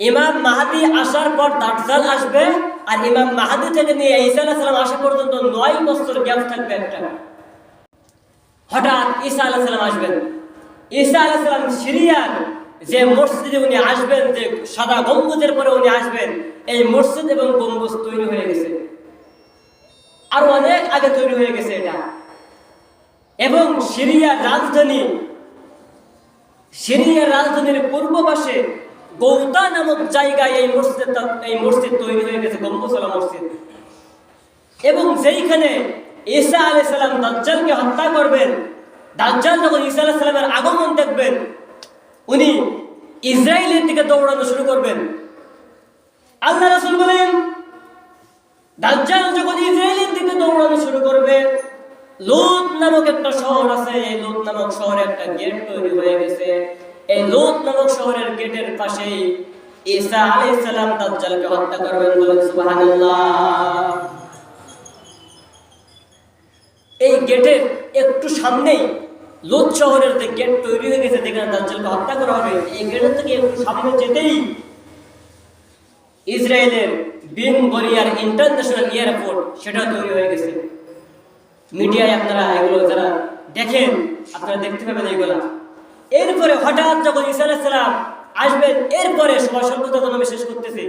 ইমাম মাহাদি আসার পর দাজ্জাল আসবে আর ইমাম মাহাদি থেকে নিয়ে ঈসা সালাম আসা পর্যন্ত নয় বছর গ্যাপ থাকবে একটা। হঠাৎ ঈসা আলাইহিস সালাম আসবেন। ঈসা আলাইহিস সালাম সিরিয়ার যে মসজিদে উনি আসবেন, যে সাদা গম্বুজের পরে উনি আসবেন, এই মসজিদ এবং গম্বুজ তৈরি হয়ে গেছে। আরও অনেক আগে তৈরি হয়ে গেছে এটা। এবং সিরিয়ার রাজধানী, সিরিয়ার রাজধানীর পূর্ব পাশে গৌতা নামক জায়গায় এই মসজিদ এই মসজিদ তৈরি হয়ে গেছে গম্বুজলা মসজিদ। এবং যেইখানে ঈসা আলাই সালাম দাজ্জালকে হত্যা করবেন, দাজ্জাল যখন ঈসা আলাই সালামের আগমন দেখবেন, উনি ইসরায়েলের দিকে দৌড়ানো শুরু করবেন। আল্লাহ রাসূল বলেন, দাজ্জাল যখন ইসরায়েলের দিকে দৌড়ানো শুরু করবে, লুত নামক একটা শহর আছে, এই লুত নামক শহরে একটা গেট তৈরি হয়ে গেছে। এই লুত নামক শহরের গেটের ঈসা দাজ্জালকে হত্যা করবেন বলেন সুবহানাল্লাহ। এই গেটের একটু সামনেই শহরের যে গেট তৈরি হয়ে গেছে, যেখানে দাজ্জালকে হত্যা করা হবে, এই গেটের থেকে একটু সামনে যেতেই ইসরায়েলের বিন গরিয়ার ইন্টারন্যাশনাল এয়ারপোর্ট সেটা তৈরি হয়ে গেছে। মিডিয়ায় আপনারা এগুলো যারা দেখেন, আপনারা দেখতে পাবেন এইগুলা এরপরে হঠাৎ যখন ইসা আসবেন এরপরে সবার সভ্যতা আমি শেষ করতেছি।